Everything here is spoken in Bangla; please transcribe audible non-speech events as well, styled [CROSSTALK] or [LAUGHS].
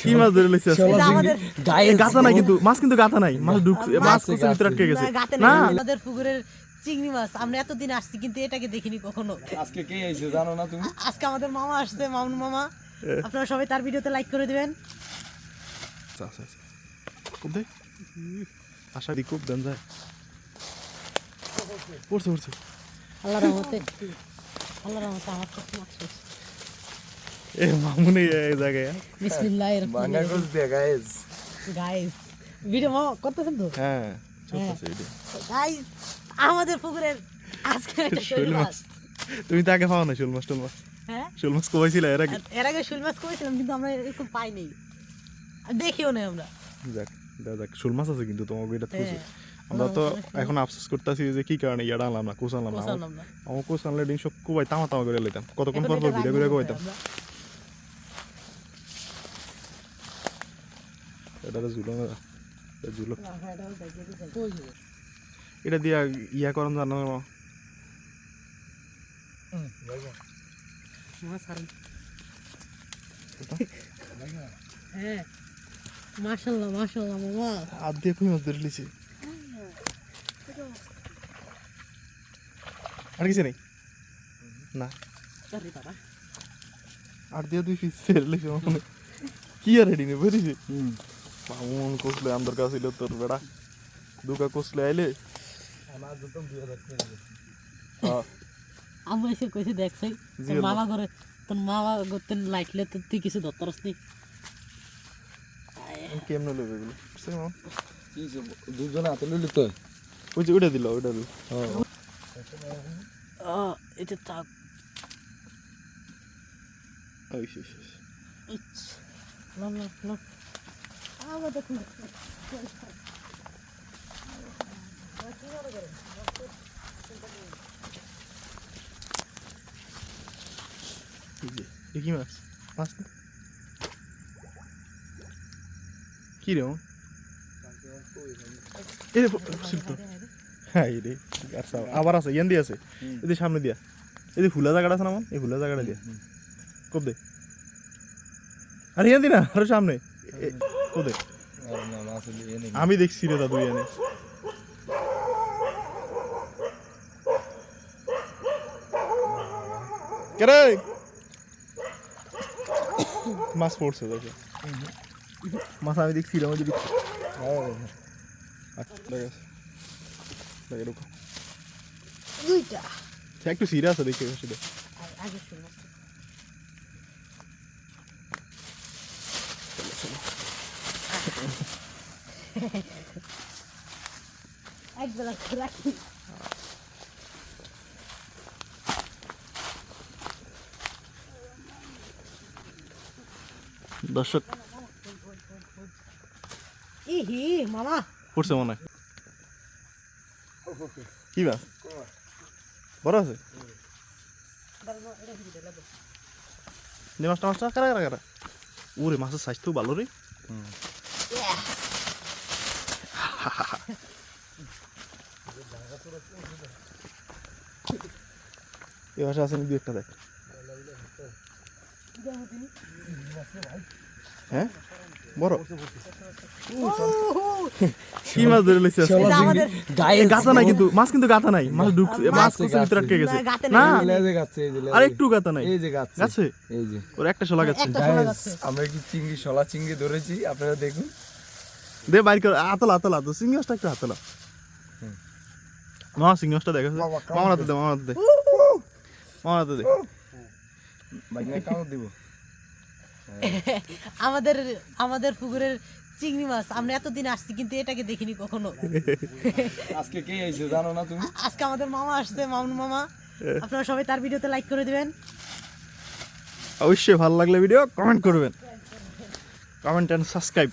কি মাছ ধরে লইছে আজকে? এটা আমাদের এ, গাথা নাই কিন্তু মাছ কিন্তু গাথা নাই। মাছ ঢুক মাছ কোষের ভিতরে আটকে গেছে। না আমাদের পুকুরের চিংড়ি মাছ আমরা এতদিন আসছি কিন্তু এটাকে দেখিনি কখনো। আজকে কে আইছে জানো না তুমি? আজকে আমাদের মামা আসছে মামুন মামা। আপনারা সবাই তার ভিডিওতে লাইক করে দিবেন। আচ্ছা, আচ্ছা, আচ্ছা। দে। আশা দি খুব দেন যায়। পড়ছে পড়ছে। আল্লাহ রহমতে আল্লাহ রহমতে আমার তো মাছ এ মামুনি এই জায়গায় বিসমিল্লাহির বাঙ্গা গোস দিয়ে গাইস গাইস ভিডিও মামা করতেছেন তো? হ্যাঁ চলতেছে এটা গাইস আমাদের পুকুরের আজকে একটা [LAUGHS] শোল মাছ। তুমি তো আগে পাও না শোল মাছ টোল মাছ। হ্যাঁ? শোল মাছ কোবাইছিল এর আগে? এর আগে শোল মাছ করেছিলাম কিন্তু আমরা এরকম পাইনি। আর দেখিও না আমরা। যাক দেখা যাক শোল মাছ আছে কিন্তু তোমাকে এটা খুঁজে। হ্যাঁ। আমরা তো এখন আফসোস করতেছি যে কি কারণে ইয়াটা আনলাম না কোচ আনলাম না। কোসালাম না। আমার কোচ আনলে সব কোবাই তামা তামা করে লইতাম। কতক্ষণ পর পর ভিডিও করে কোবাইতাম এটা তো ঝুলো না এটা ঝুলো না, হ্যাঁ, হবে। এটা দিয়া ইয়া করান জানো না। হ্যাঁ মাশাল্লাহ মাশাল্লাহ মামা। হাত দিয়ে কই মাছ ধরে লিছি আর কিছু নেই? না। আরে বাবা। আর দিয়ে দুই পিস ছেড়ে কি আর রেডি নেই বুঝিস মামুন কোসলে আন্দর কাছে তোর বেড়া। দুকা কোসলে আইলে? হ্যাঁ। আমি এসে কইছে তোর আল্লাহ। মামা করে তোর মামা করতে লাইটলে তো তুই কিছু ধরতারস নি। কেমনে লইবে এগুলো? দুজন হাতে লইলি তো ওই যে ওইটা দিল ওইটা দিল। এটা থাক। ওই শেষ শেষ ইচ লম লম লম আমার দেখুন এই যে এ কি মাছ? মাছ না? কি রে এই তো হ্যাঁ এই রে আবার আছে ইয়ান দিয়ে আছে। এই সামনে দিয়া। এই যে ফুলা জায়গাটা আছে না আমার এই ফুলা জায়গাটা দিয়া। কব দে। আরে ইয়ান দি না আরও সামনে। নে আমি দেখছি রে দাদু এনে কেরে মাছ পড়ছে দেখো। মাছ আমি দেখছি রে আমি একটু সিরিয়াস আছে দেখে সেটা আগে শুনো। এক বেলা রাখি দর্শক ইহি মামা পড়ছে মনে হয় কি মাছ বড় আছে মাছটা মাছটা কারা কারা কারা ওরে মাছের সাইজ তো ভালো রে এ ভাষা আসেন দু একটা দেখ। হ্যাঁ? বড়। কি মাছ ধরে লইছে আজকে? এটা আমাদের এ, গাথা নাই কিন্তু মাছ কিন্তু গাথা নাই। মাছ ঢুক মাছ কোষের ভিতরে আটকে গেছে। না, গাতে না। নাই। লেজে গাচ্ছে এই যে লেজে। আর একটু গাথা নাই। এই যে গাচ্ছে গাছে? এই যে। ওর একটা শোলা গাছে। একটা শোলা গাইস গাছে। আমরা কি চিংড়ি শলা চিংড়ি ধরেছি আপনারা দেখুন। দে বাইর কর। আতলা আতলা। তো সিংহসটা একটু হাতে দে হাতে দে। হাতে দে। বাইকে কামড় দিব। আমাদের আমাদের পুকুরের চিংড়ি মাছ আমরা এতদিন আসছি কিন্তু এটাকে দেখিনি কখনো। আজকে কে আইছে জানো না তুমি? আজকে আমাদের মামা আসছে মামুন মামা। আপনারা সবাই তার ভিডিওতে লাইক করে দিবেন। অবশ্যই ভালো লাগলে ভিডিও কমেন্ট করবেন। Comment and subscribe